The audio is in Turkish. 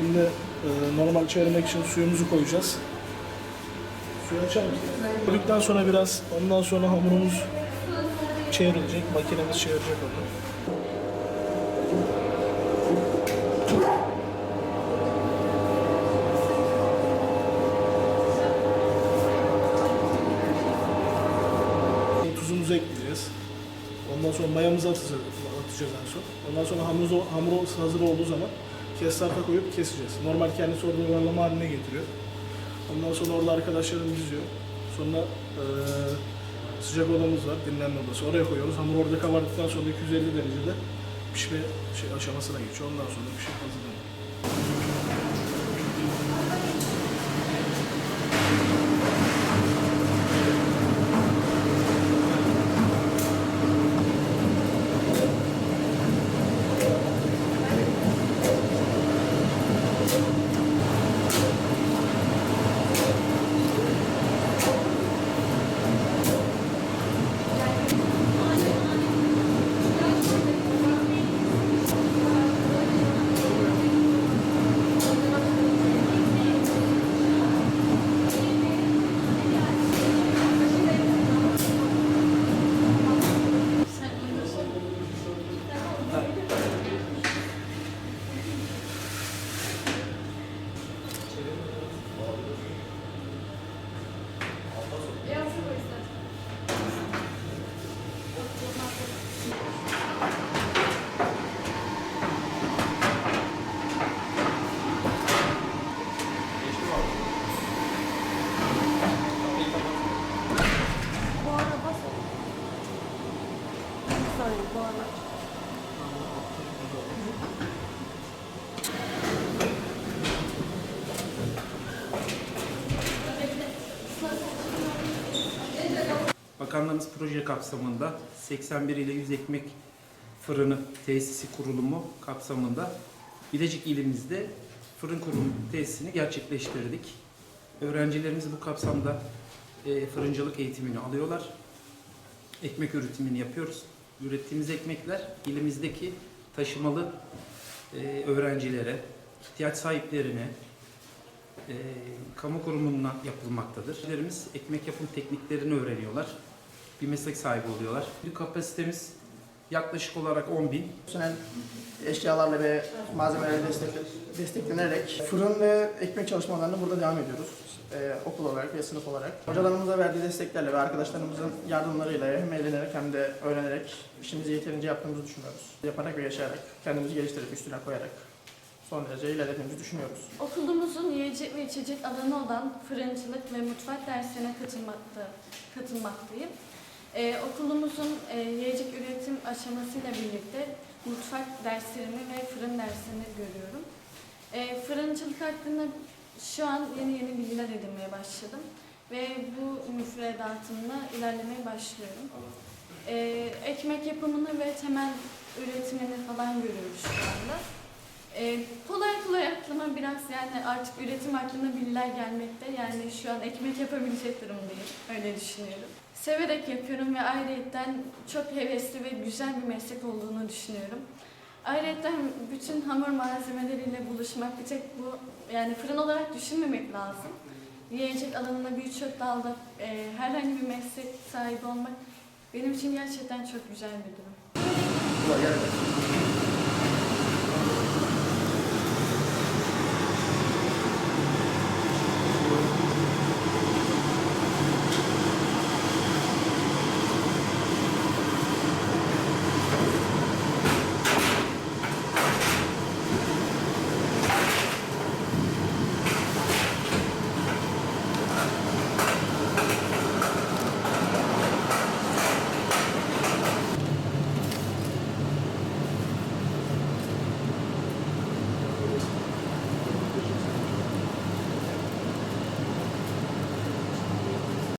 Şimdi e, normal çevirmek için suyumuzu koyacağız. Suyu açar mısın? Koyduktan sonra biraz, ondan sonra hamurumuz çevrilecek. Makinemiz çevirecek onu. Tuzumuzu ekleyeceğiz. Ondan sonra mayamızı atacağız, atacağız en son. Ondan sonra hamurumuz, hamur hazır olduğu zaman kestarta koyup keseceğiz. Normal kendisi orada yuvarlama haline getiriyor. Ondan sonra orada arkadaşlarım diziyor. Sonra eee, sıcak odamız var, dinlenme odası. Oraya koyuyoruz. Hamur orada kabardıktan sonra 250 derecede pişme şey, aşamasına geçiyor. Ondan sonra pişip hazırlanıyor. Bakanlığımız proje kapsamında 81 ile 100 ekmek fırını tesisi kurulumu kapsamında Bilecik ilimizde fırın kurum tesisini gerçekleştirdik. Öğrencilerimiz bu kapsamda e, fırıncılık eğitimini alıyorlar. Ekmek üretimini yapıyoruz. Ürettiğimiz ekmekler ilimizdeki taşımalı e, öğrencilere, ihtiyaç sahiplerine, e, kamu kurumundan yapılmaktadır. Öğrencilerimiz ekmek yapım tekniklerini öğreniyorlar. Bir meslek sahibi oluyorlar. Bir kapasitemiz yaklaşık olarak 10 bin. Profesyonel eşyalarla ve malzemelerle destek- desteklenerek fırın ve ekmek çalışmalarına burada devam ediyoruz. Ee, okul olarak ve sınıf olarak. Hocalarımıza verdiği desteklerle ve arkadaşlarımızın yardımlarıyla hem eğlenerek hem de öğrenerek işimizi yeterince yaptığımızı düşünüyoruz. Yaparak ve yaşayarak, kendimizi geliştirip üstüne koyarak son derece ilerlediğimizi düşünüyoruz. Okulumuzun yiyecek ve içecek alanı olan fırıncılık ve mutfak dersine katılmakta, katılmaktayım. Ee, okulumuzun e, yiyecek üretim aşamasıyla birlikte mutfak derslerini ve fırın derslerini görüyorum. Ee, fırıncılık hakkında şu an yeni yeni bilgiler edinmeye başladım ve bu müfredatımla ilerlemeye başlıyorum. Ee, ekmek yapımını ve temel üretimini falan görüyoruz şu anda. Biraz yani artık üretim hakkında bilgiler gelmekte. Yani şu an ekmek yapabilecek durumdayım. Öyle düşünüyorum. Severek yapıyorum ve ayrıyetten çok hevesli ve güzel bir meslek olduğunu düşünüyorum. Ayrıca bütün hamur malzemeleriyle buluşmak bir tek bu yani fırın olarak düşünmemek lazım. Yiyecek alanında birçok dalda e, herhangi bir meslek sahibi olmak benim için gerçekten çok güzel bir durum.